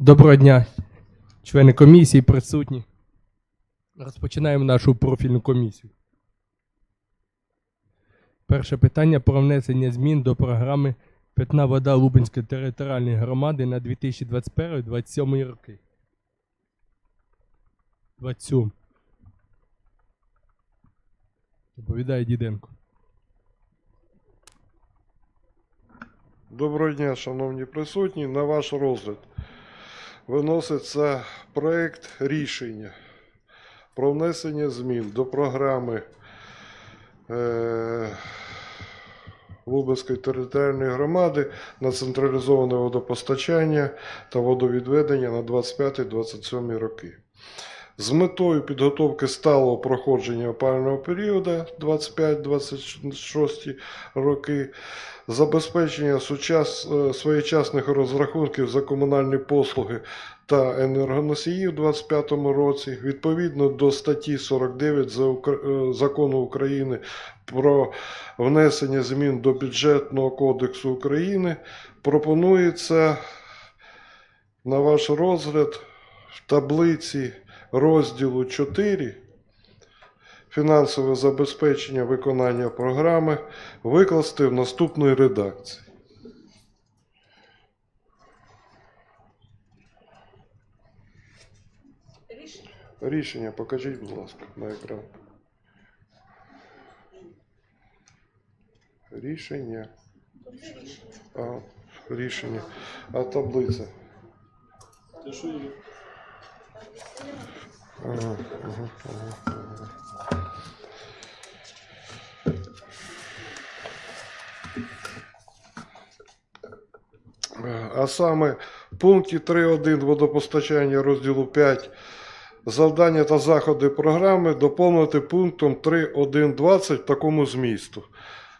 Доброго дня, члени комісії, присутні. Розпочинаємо нашу профільну комісію. Перше питання про внесення змін до програми Питна вода Лубенської територіальної громади на 2021-2027 роки. 27. Доповідає Діденко. Доброго дня, шановні присутні. На ваш розгляд виноситься проект рішення про внесення змін до програми е, Лубенської територіальної громади на централізоване водопостачання та водовідведення на 25-27 роки. З метою підготовки сталого проходження опалювального періоду 25-26 роки забезпечення сучас, е, своєчасних розрахунків за комунальні послуги та енергоносії у 2025 році, відповідно до статті 49 за Укра- е, Закону України про внесення змін до бюджетного кодексу України, пропонується на ваш розгляд в таблиці розділу 4 фінансове забезпечення виконання програми викласти в наступної редакції. Рішення. Покажіть, будь ласка, на екран. Рішення. Є. А, рішення. А таблиця. А саме в пункті 3.1 водопостачання розділу 5 завдання та заходи програми доповнити пунктом 3.1.20 в такому змісту.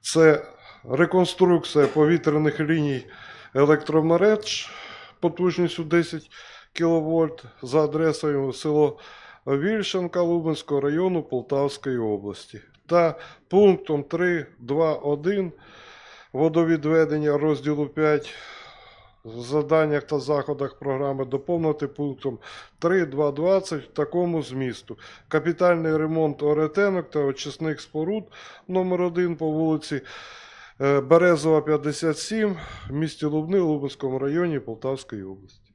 Це реконструкція повітряних ліній електромереж потужністю 10 кВт за адресою село Вільшанка Лубенського району Полтавської області. Та пунктом 3.2.1 водовідведення розділу 5 в заданнях та заходах програми доповнити пунктом 3.2.20 в такому змісту. Капітальний ремонт оретенок та очисних споруд номер 1 по вулиці е, Березова, 57 в місті Лубни, Лубенському районі Полтавської області.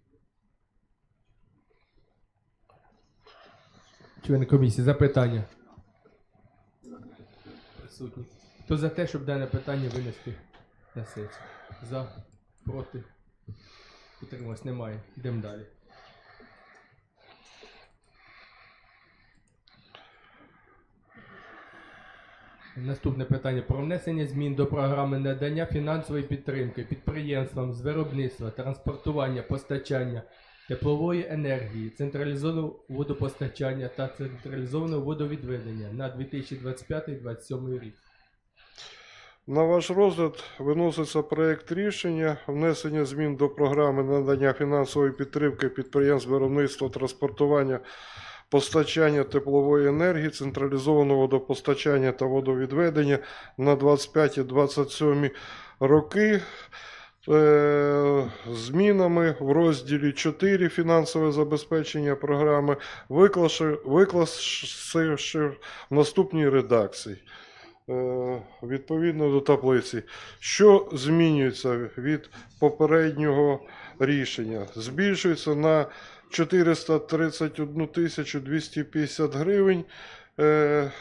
Члени комісії, запитання. Присутні. Хто за те, щоб дане питання винести на сесію? За, проти. Утрималось, немає. Йдемо далі. Наступне питання про внесення змін до програми надання фінансової підтримки підприємствам з виробництва, транспортування, постачання теплової енергії, централізованого водопостачання та централізованого водовідведення на 2025-2027 рік. На ваш розгляд виноситься проект рішення внесення змін до програми надання фінансової підтримки підприємств виробництва транспортування постачання теплової енергії, централізованого водопостачання та водовідведення на 25-27 роки. Е, Змінами в розділі 4 фінансове забезпечення програми виклавши в наступній редакції. Е, Відповідно до таблиці, що змінюється від попереднього рішення? Збільшується на 431 тисячу 250 гривень е,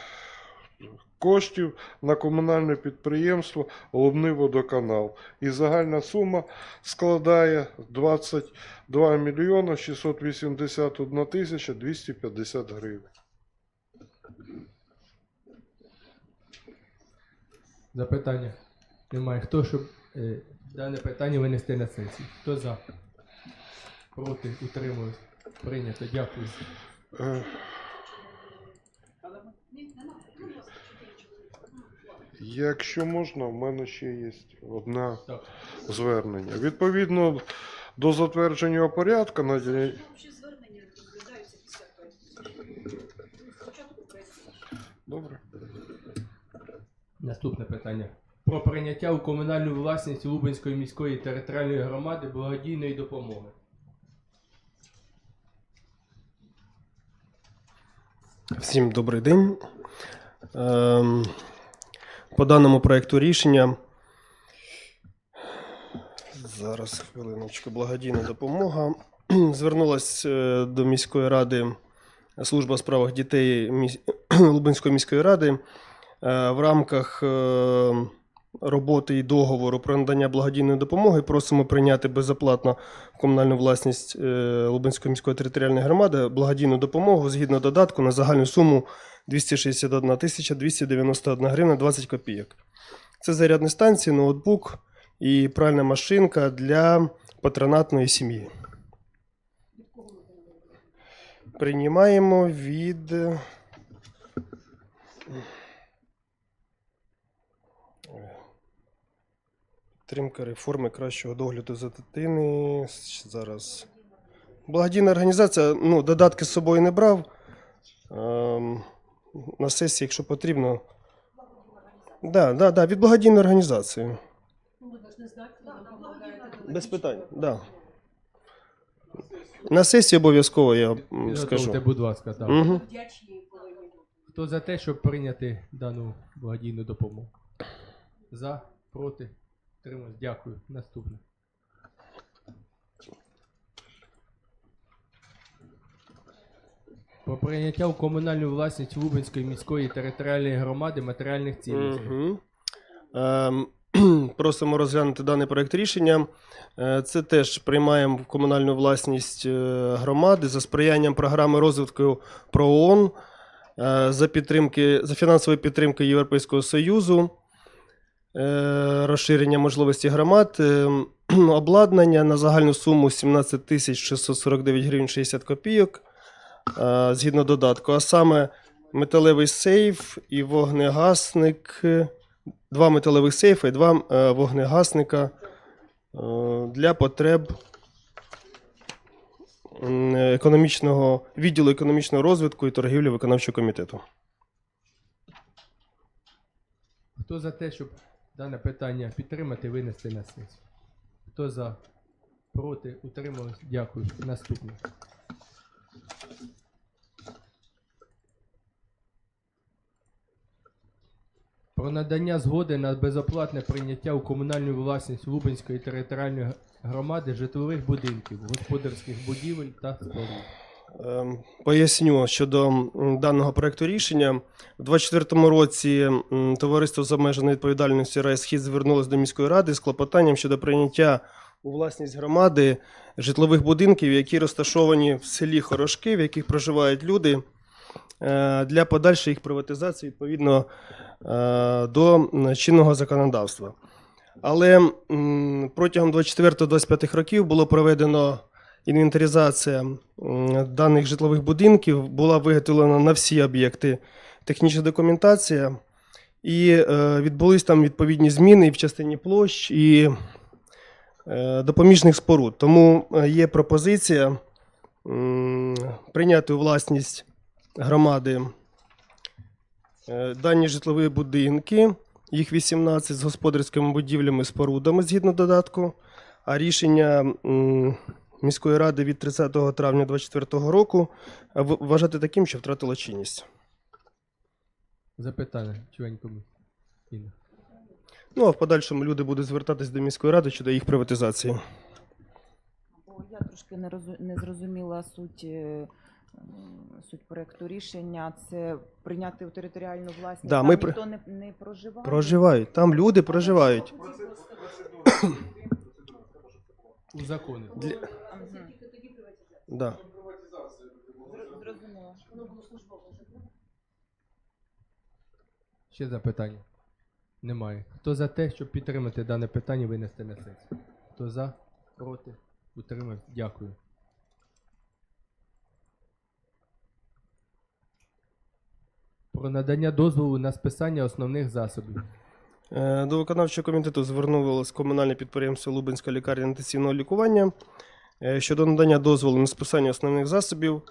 коштів на комунальне підприємство Лубний водоканал. І загальна сума складає 22 мільйона 681 тисяча 250 гривень. Запитання немає. Хто щоб е, дане питання винести на сесію? Хто за? Проти? Утримуюсь. Прийнято. Дякую. Е, Ні, нема. Ну, будь ласка, чотири чоловіка. Якщо можна, в мене ще є одне звернення. Відповідно до затвердженого порядку на звернення розглядаються після. Добре. Наступне питання. Про прийняття у комунальну власність Лубенської міської територіальної громади благодійної допомоги. Всім добрий день. Ем, По даному проекту рішення. Зараз хвилиночку, благодійна допомога. Звернулася е, до міської ради служба у справах дітей Лубинської міської ради е, в рамках е, роботи і договору про надання благодійної допомоги. Просимо прийняти безоплатно в комунальну власність е, Лубенської міської територіальної громади благодійну допомогу згідно додатку на загальну суму 261 тисяча 291 гривна 20 копійок. Це зарядні станції, ноутбук і пральна машинка для патронатної сім'ї. Приймаємо від. Підтримка реформи кращого догляду за дитини. Зараз. Благодійна організація, ну, додатки з собою не брав. Ем, на сесії, якщо потрібно. Да, да, да, від благодійної організації. Без питань, да. На сесії обов'язково я м, Підготовте, скажу. будь ласка, так. Угу. Вдячні повинні. Хто за те, щоб прийняти дану благодійну допомогу? За, проти, тримаюсь. Дякую. Наступне. Про прийняття у комунальну власність Лубенської міської територіальної громади матеріальних цінностей. Ем, просимо розглянути даний проект рішення. Е, Це теж приймаємо в комунальну власність е, громади за сприянням програми розвитку ПРООН е, за, підтримки, за фінансової підтримки Європейського Союзу, розширення можливості громад, е, обладнання на загальну суму 17 тисяч 649 гривень 60 копійок е, згідно додатку, а саме металевий сейф і вогнегасник. е, Два металевих сейфи і два е, вогнегасника е, для потреб економічного відділу економічного розвитку і торгівлі виконавчого комітету. Хто за те, щоб дане питання підтримати винести на сесію? Хто за? Проти? Утримались? Дякую. Наступне. Про надання згоди на безоплатне прийняття у комунальну власність Лубенської територіальної громади житлових будинків, господарських будівель та споруд. Ем, Поясню щодо даного проекту рішення. У 2024 році товариство з обмеженою відповідальністю «Райсхід» звернулося до міської ради з клопотанням щодо прийняття у власність громади житлових будинків, які розташовані в селі Хорошки, в яких проживають люди, е, для подальшої їх приватизації відповідно е, до чинного законодавства. Але протягом 24-25 років було проведено інвентаризація даних житлових будинків, була виготовлена на всі об'єкти технічна документація, і е, відбулись там відповідні зміни в частині площ і е, допоміжних споруд. Тому е, є пропозиція прийняти у власність громади дані житлові будинки, їх 18 з господарськими будівлями спорудами згідно додатку. А рішення міської ради від 30 травня 2024 року вважати таким, що втратило чинність. Запитання, член Ну а в подальшому люди будуть звертатись до міської ради щодо їх приватизації. Бо я трошки не, розу... не зрозуміла суть, е, суть проекту рішення. Це прийняти в територіальну власність. Да, Там ми при- не, не проживає. Проживають. Там люди проживають. У законі. Для... Да. Зрозуміло. Ще запитання? Немає. Хто за те, щоб підтримати дане питання винести на сесію? Хто за? Проти? Утримався? Дякую. Про надання дозволу на списання основних засобів. Е, До виконавчого комітету звернулося комунальне підприємство Лубенська лікарня інтенсивного лікування е, щодо надання дозволу на списання основних засобів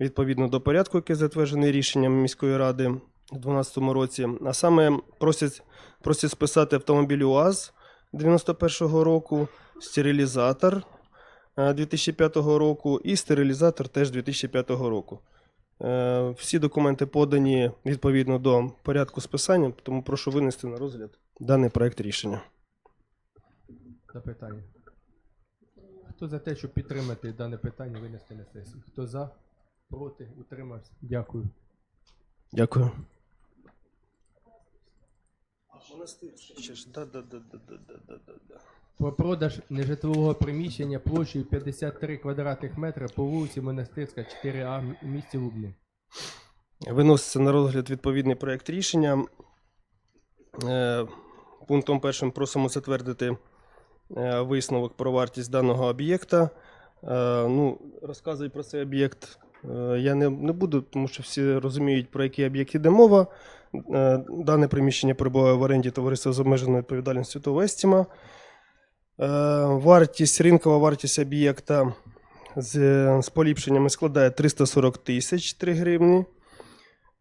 відповідно до порядку, який затверджений рішенням міської ради у 2012 році. А саме просять, просять списати автомобіль УАЗ 91-го року, стерилізатор е, 2005 року і стерилізатор теж 2005 року. Е, Всі документи подані відповідно до порядку списання, тому прошу винести на розгляд даний проект рішення. Запитання. Хто за те, щоб підтримати дане питання, винести на сесію? Хто за? Проти? Утримався? Дякую. Дякую. Про продаж нежитлового приміщення площею 53 квадратних метри по вулиці Монастирська, 4А у місті Лубни. Виноситься на розгляд відповідний проект рішення. Е, Пунктом першим просимо затвердити е, висновок про вартість даного об'єкта. Е, Ну, розказувати про цей об'єкт я не, не буду, тому що всі розуміють, про який об'єкт іде мова. Дане приміщення перебуває в оренді товариства з обмеженою відповідальністю ТОВ «Естіма». Е, Вартість, ринкова вартість об'єкта з, з поліпшеннями складає 340 тисяч 3 гривні.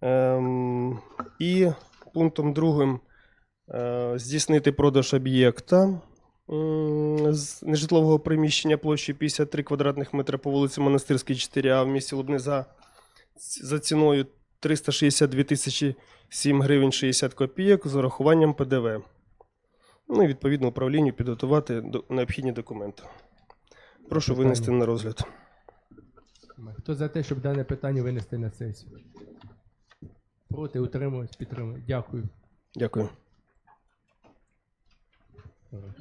Ем, і пунктом другим е, здійснити продаж об'єкта з нежитлового приміщення площі 53 квадратних метри по вулиці Монастирській 4А в місті Лубни за, за ціною 362 тисячі 7 гривень 60 копійок з урахуванням ПДВ. Ну і відповідно управлінню підготувати до- необхідні документи. Прошу Питання. винести на розгляд. Хто за те, щоб дане питання винести на сесію? Проти? Утримуюсь? Підтримую. Дякую. Дякую.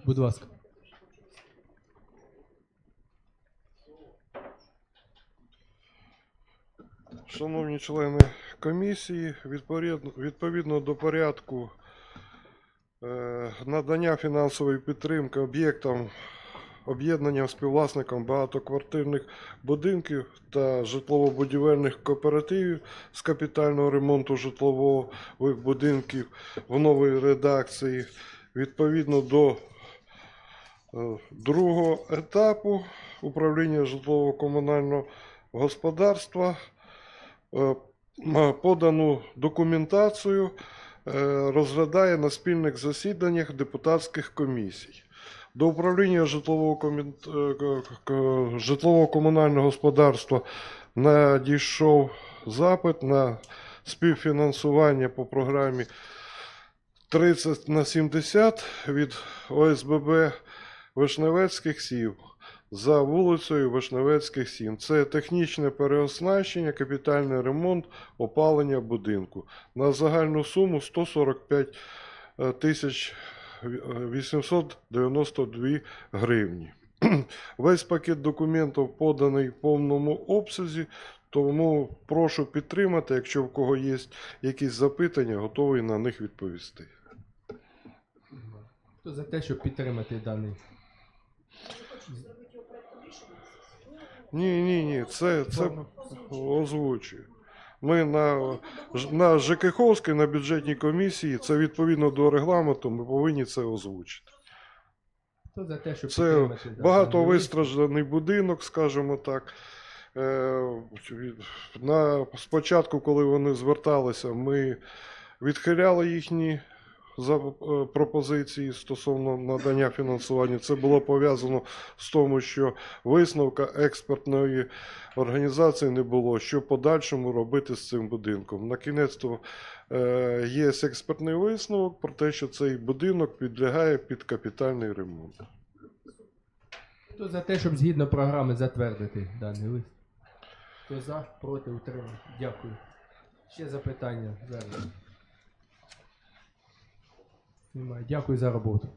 Будь ласка. Шановні члени комісії, відповідно, відповідно до порядку надання фінансової підтримки об'єктам об'єднанням співвласникам багатоквартирних будинків та житлово-будівельних кооперативів з капітального ремонту житлових будинків в новій редакції. Відповідно до е, другого етапу управління житлово-комунального господарства е, подану документацію е, розглядає на спільних засіданнях депутатських комісій. До управління комін- е, житлово-комунального господарства надійшов запит на співфінансування по програмі 30 на 70 від ОСББ Вишневецьких сів за вулицею Вишневецьких 7. Це технічне переоснащення, капітальний ремонт, опалення будинку на загальну суму 145 е, тисяч е, 892 гривні. Весь пакет документів поданий в повному обсязі, тому прошу підтримати, якщо в кого є якісь запитання, готовий на них відповісти. Хто за те, щоб підтримати даний? Ні, ні, ні, це, це озвучую. Ми на, на ЖКХовській, на бюджетній комісії, це відповідно до регламенту, ми повинні це озвучити. За те, щоб Це багато вистражданий будинок, скажімо так. Е, На, спочатку, коли вони зверталися, ми відхиляли їхні за, е, пропозиції стосовно надання фінансування. Це було пов'язано з тому, що висновка експертної організації не було, що подальшому робити з цим будинком. На кінець то е, є експертний висновок про те, що цей будинок підлягає під капітальний ремонт. Хто за те, щоб згідно програми затвердити даний лист? Хто за, проти, утримався? Дякую. Ще запитання зараз. Немає. Дякую за роботу.